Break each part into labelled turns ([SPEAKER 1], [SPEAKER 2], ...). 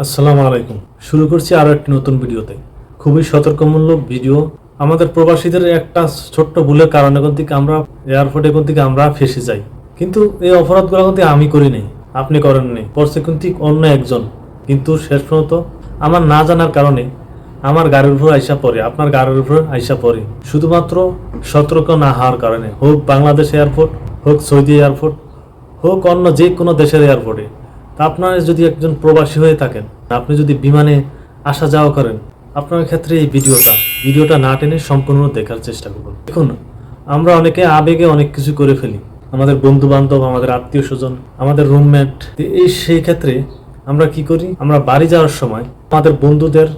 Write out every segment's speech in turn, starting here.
[SPEAKER 1] আসসালামু আলাইকুম। শুরু করছি আরও একটি নতুন ভিডিওতে। খুবই সতর্কমূলক ভিডিও। আমাদের প্রবাসীদের একটা ছোট্ট ভুলের কারণে কোন থেকে আমরা এয়ারপোর্টে কোন থেকে আমরা ফেসে যাই। কিন্তু এই অপরাধগুলো কিন্তু আমি করি নাই, আপনি করেন নাই। করছে কিন্তু অন্য একজন। কিন্তু শেষ পর্যন্ত আমার না জানার কারণে আমার গাড়ির উপর আইসা পড়ে, আপনার গাড়ির উপর আইসা পড়ে। শুধুমাত্র সতর্ক না হওয়ার কারণে, হোক বাংলাদেশ এয়ারপোর্ট হোক সৌদি এয়ারপোর্ট হোক অন্য যে কোনো দেশের এয়ারপোর্টে আপনার যদি একজন প্রবাসী হয়ে থাকেন, আপনি যদি বিমানে আসা যাওয়া করেন, আপনার ক্ষেত্রে এই ভিডিওটা ভিডিওটা না টেনে সম্পূর্ণ দেখার চেষ্টা করুন। দেখুন, আমরা অনেকে আবেগে অনেক কিছু করে ফেলি। আমাদের বন্ধু বান্ধব আমাদের আত্মীয় স্বজন, আমাদের রুমমেট এই সেই ক্ষেত্রে আমরা কি করি? আমরা বাড়ি যাওয়ার সময় আমাদের বন্ধুদের,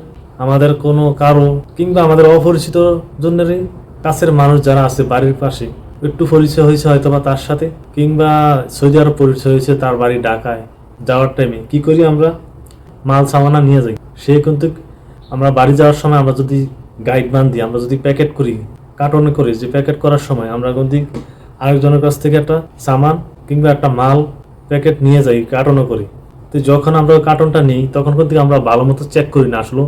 [SPEAKER 1] আমাদের কোনো কারও কিংবা আমাদের অপরিচিত জনেরই কাছের মানুষ যারা আছে বাড়ির পাশে, একটু পরিচয় হয়েছে হয়তো বা তার সাথে, কিংবা সৌদি আরব পরিচয় হয়েছে তার বাড়ি ঢাকায়। যাওয়ার টাইমে কি করি আমরা? মাল, সামানা নিয়ে যাই। সে কিন্তু আমরা বাড়ি যাওয়ার সময় আমরা যদি গাইড বান দিই, আমরা যদি প্যাকেট করি কার্টনে করি, যে প্যাকেট করার সময় আমরা কিন্তু আরেকজনের কাছ থেকে একটা সামান কিংবা একটা মাল প্যাকেট নিয়ে যাই কার্টনে করি। তো যখন আমরা কার্টনটা নিই, তখন কিন্তু আমরা ভালো মতো চেক করি না আসলে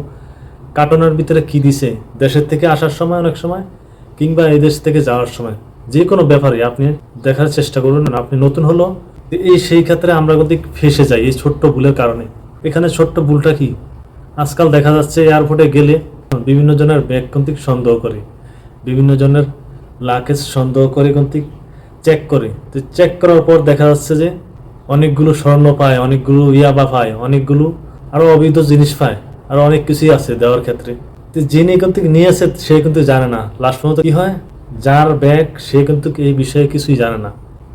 [SPEAKER 1] কার্টনের ভিতরে কি দিছে। দেশের থেকে আসার সময় অনেক সময়, কিংবা এই দেশ থেকে যাওয়ার সময়। যে কোনো ব্যাপারে আপনি দেখার চেষ্টা করুন। আপনি নতুন হলো এই সেই ক্ষেত্রে আমরা কিন্তু ফেসে যাই এই ছোট্ট ভুলের কারণে। এখানে ছোট্ট ভুলটা কি? আজকাল দেখা যাচ্ছে এয়ারপোর্টে গেলে বিভিন্ন জনের ব্যাগ কিন্তু সন্দেহ করে। বিভিন্ন জনের লাকেজ সন্দেহ করে কিন্তু চেক করে। তো চেক করার পর দেখা যাচ্ছে যে অনেকগুলো স্বর্ণ পায়, অনেকগুলো ইয়াবা পায়, অনেকগুলো আরও অবৈধ জিনিস পায়, আর অনেক কিছুই আছে দেওয়ার ক্ষেত্রে। তো যিনি কিন্তু নিয়েছে, সে কিন্তু জানে না। লাস্ট পর্যন্ত কি হয়? যার ব্যাগ সে কিন্তু এই বিষয়ে কিছুই জানে না।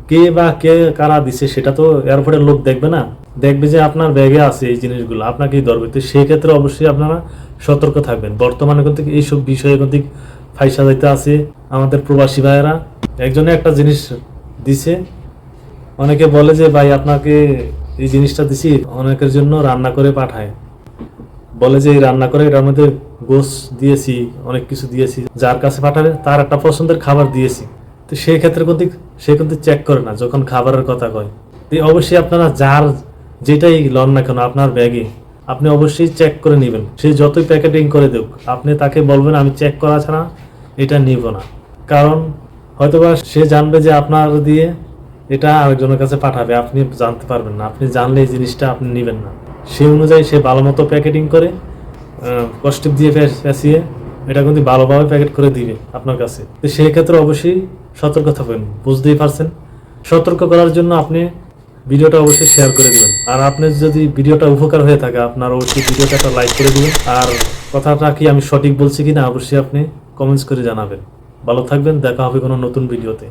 [SPEAKER 1] কে বা কে কারা দিছে সেটা তো এয়ারপোর্টের লোক দেখবে না। দেখবে যে আপনার ব্যাগে আছে এই জিনিসগুলো, আপনাকেই ধরবে। তো সেই ক্ষেত্রে অবশ্যই আপনারা সতর্ক থাকবেন। বর্তমানে কিন্তু এইসব বিষয়ে কিন্তু ফাইসা যাইতে আছে আমাদের প্রবাসী ভাইয়েরা। একজনে একটা জিনিস দিছে। অনেকে বলে যে, ভাই, আপনাকে এই জিনিসটা দিছি, অনেকের জন্য রান্না করে পাঠায়। বলে যে, এই রান্না করে, এটার মধ্যে গোস দিয়েছি, অনেক কিছু দিয়েছি। যার কাছে পাঠাবে তার একটা পছন্দের খাবার দিয়েছি। তো সেই ক্ষেত্রে কিন্তু সে কিন্তু চেক করে না, যখন খাবারের কথা কয়। তো অবশ্যই আপনারা যার যেটাই লন না কেন, আপনার ব্যাগে আপনি অবশ্যই চেক করে নেবেন। সে যতই প্যাকেটিং করে দেব আপনি তাকে বলবেন, আমি চেক করা ছাড়া এটা নিব না। কারণ হয়তোবা সে জানবে যে আপনার দিয়ে এটা আরেকজনের কাছে পাঠাবে, আপনি জানতে পারবেন না। আপনি জানলে এই জিনিসটা আপনি নেবেন না। সেই অনুযায়ী সে ভালো মতো প্যাকেটিং করে কস্টিপ দিয়ে পেঁচিয়ে এটা কিন্তু ভালোভাবে প্যাকেট করে দিবে আপনার কাছে। তো সেই ক্ষেত্রে অবশ্যই সতর্ক থাকবেন বুঝতেই পারছেন? সতর্ক করার জন্য আপনি ভিডিওটা অবশ্যই শেয়ার করে দেবেন। আর আপনি যদি ভিডিওটা উপকার হয়ে থাকে, আপনার অবশ্যই ভিডিওটা একটা লাইক করে দেবেন। আর কথাটা কি আমি সঠিক বলছি কিনা, অবশ্যই আপনি কমেন্টস করে জানাবেন। ভালো থাকবেন, দেখা হবে কোনো নতুন ভিডিওতে